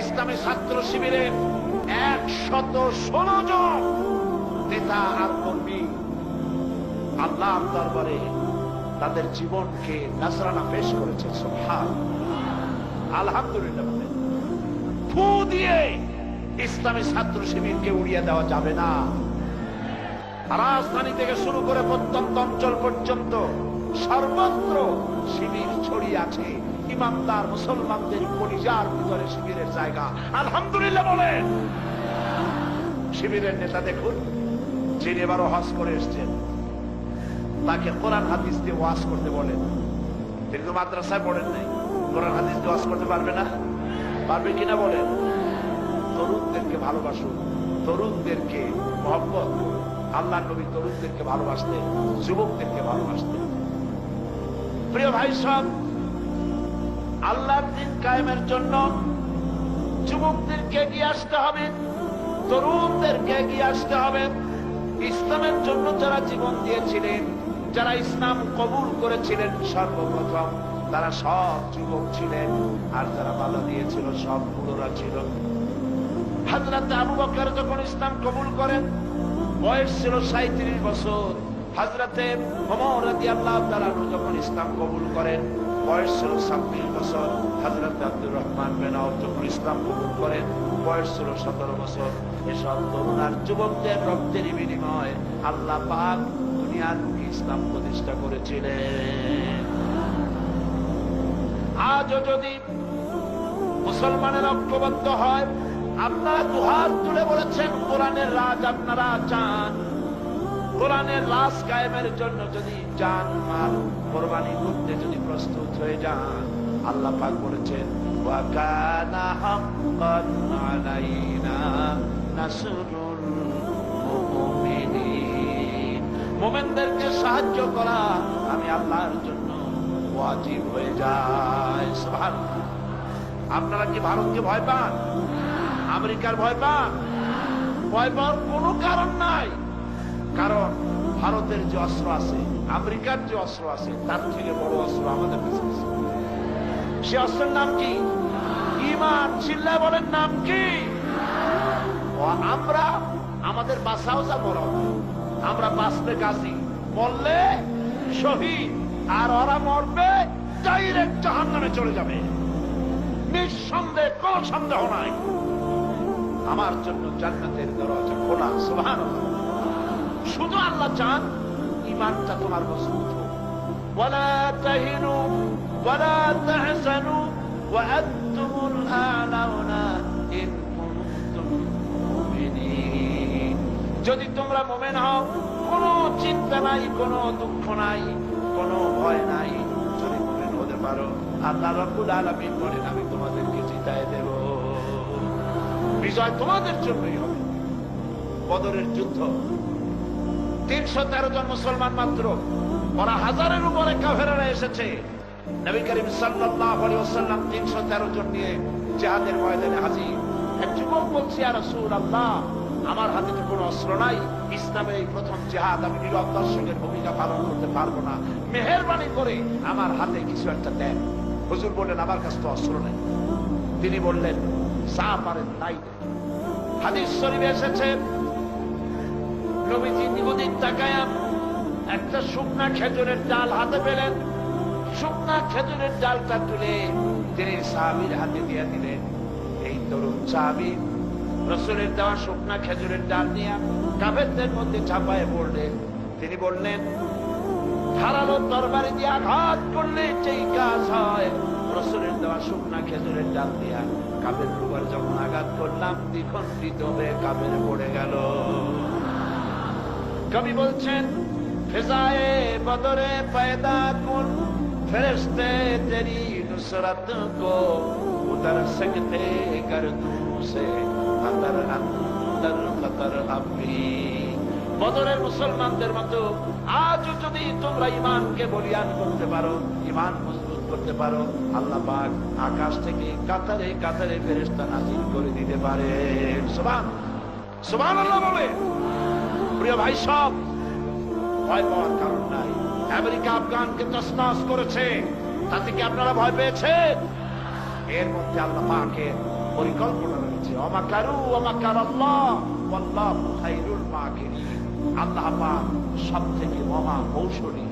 ইসলামী ছাত্র শিবিরের একশত ষোলো জন নেতা আর কর্মী আল্লাহ দরবারে তাদের জীবনকে নাসরানা পেশ করেছে সুবহান আলহামদুলিল্লাহ ফু দিয়ে ইসলামী ছাত্র শিবিরকে উড়িয়ে দেওয়া যাবে না। রাজধানী থেকে শুরু করে প্রত্যন্ত অঞ্চল পর্যন্ত সর্বত্র শিবির ছড়িয়ে আছে। ইমানদার মুসলমানদের কলিজার ভিতরে শিবিরের জায়গা। আলহামদুলিল্লাহ বলেন। শিবিরের নেতা দেখুন, যিনি এবারও হজ করে এসছেন, তাকে কোরআন হাদিস দিয়ে ওয়াজ করতে বলেন। তিনি তো মাদ্রাসায় পড়েন নাই। কোরআন হাদিস দিয়ে ওয়াজ করতে পারবে না? পারবে কিনা বলেন? তরুণদেরকে ভালোবাসুন। তরুণদেরকে মহব্বত। আল্লাহ নবী তরুণদেরকে ভালোবাসতেন, যুবকদেরকে ভালোবাসতেন। প্রিয় ভাই সব আল্লাহর দিন কায়েমের জন্য যুবকদেরকে এগিয়ে আসতে হবে, তরুণদেরকে এগিয়ে আসতে হবে। ইসলামের জন্য যারা জীবন দিয়েছিলেন, যারা ইসলাম কবুল করেছিলেন সর্বপ্রথম, তারা সব যুবক ছিলেন আর যারা বাধা দিয়েছিল সব বুড়োরা ছিল। হাজরাত আবু বকর যখন ইসলাম কবুল করেন, বয়স ছিল সাঁত্রিশ বছর। হাজরাতে রাদিয়াল্লাহু তাআলা আনহু যখন ইসলাম কবুল করেন বয়স ছাব্বিশ বছর হাজরত আব্দুর রহমান ইসলাম কবুল করেন, বয়স সতেরো বছর। এসব তরুণ আর যুবকদের বিনিময় আল্লাহ পাক দুনিয়ার মুখে ইসলাম প্রতিষ্ঠা করেছিলেন। আজও যদি মুসলমানের ঐক্যবদ্ধ হয়, আপনারা দুহাত তুলে বলেছেন, কোরআনের রাজ আপনারা চান। কোরআনের রাজ কায়েমের জন্য যদি যান, মাল কোরবানি করতে যদি প্রস্তুত হয়ে যান। আল্লাহ পাক বলেছেন ওয়াকানা হাক্কান আলাইনা নাসরুল মুমিনিন। মুমিনদেরকে সাহায্য করা, আমি আল্লাহর জন্য ওয়াজিব হয়ে যায় সুবহানাল্লাহ। আপনারা কি ভারতকে ভয় পান? আমেরিকার ভয় পান? ভয় পাওয়ার কোনো কারণ নাই। কারণ ভারতের যে অস্ত্র আছে আমেরিকার যে অস্ত্র আছে, তার থেকে বড় অস্ত্র আমাদের কাছে আছে। সে অস্ত্রের নাম কি? ইমান। চিল্লা বলেন, নাম কি? আমরা আমাদের বাসাও যা মরণ আমরা বাঁচলে গাছি মরলে শহীদ, আর ওরা মরবে, ডাইরেক্ট জাহান চলে যাবে। নিঃসন্দেহ, কোন সন্দেহ নাই। আমার জন্য জান্নাতের দরজা খোলা সুবহান শুধু আল্লাহ চান ইমানটা তোমার মজবুত হোক ولا تهنوا ولا تحزنوا وأنتم الأعلون إن كنتم مؤمنين যদি তোমরা মোমেন হও কোনো চিন্তা নাই কোনো দুঃখ নাই কোনো ভয় নাই যদি মোমেন হতে পারো আল্লাহ রব্বুল আলামিন বলেন আমি তোমাদেরকে জিতায় দেব বিজয় তোমাদের জন্যই হবে বদরের যুদ্ধ তিনশো তেরো জন মুসলমান মাত্র। ওরা হাজারের উপরে কাফেরারা এসেছে। নবী করিম সাল্লাল্লাহু আলাইহি ওয়াসাল্লাম 313 জন নিয়ে জিহাদের ময়দানে হাজির। এক যুবক বলছে, ইয়া রাসূলুল্লাহ, আমার হাতে তো কোনো অস্ত্র নাই। ইসলামের এই প্রথম জিহাদ আমি নীরব দর্শকের ভূমিকা পালন করতে পারব না। মেহেরবানি করে আমার হাতে কিছু একটা দেন। হুজুর বললেন, আমার কাছে তো অস্ত্র নেই। তিনি বললেন যা পারেন তাই। হাদিস শরীফে এসেছে নবীজি নিবদিন তাকায়াম একটা শুকনা খেজুরের ডাল হাতে পেলেন। শুকনা খেজুরের ডালটা তুলে তিনি সাহাবির হাতে দিয়ে দিলেন। এই তরুণ সাহাবি রসুলের দেওয়া শুকনা খেজুরের ডাল নিয়ে কাফেরদের মধ্যে চাপায় পড়লেন। তিনি বললেন, ধারালো তরবারি দিয়ে আঘাত করলে যেই কাজ হয়। রসুলের দেওয়া শুকনা খেজুরের ডাল দিয়া কাপের উপর যখন আঘাত করলাম দ্বিখণ্ডিত হয়ে কাপের পড়ে গেল। কবি বলছেন ফেজায়ে বদরে पैदा कुन फरिश्ते तेरी नुसरत को उतर सकते गर्दू से अंदर अंदर खतर अभी বদরের মুসলমানদের মতো আজও যদি তোমরা ইমানকে বলিয়ান করতে পারো ইমান মজবুত করতে পারো আল্লাহ পাক আকাশ থেকে কাতারে কাতারে ফেরেশতা নাজিল করে দিতে পারে সুবহান সুবহানাল্লাহ বলে প্রিয় ভাই, সব ভয় পাওয়ার কারণ নাই। আমেরিকা আফগানকে তসনাস করেছে। তাতে কি আপনারা ভয় পেয়েছেন? এর মধ্যে আল্লাহ পাকে পরিকল্পনা রয়েছে। অমাকারু অমাকার আল্লাহ আল্লাহ মাকিরিন। আল্লাহ পাক সব থেকে মহা কৌশলী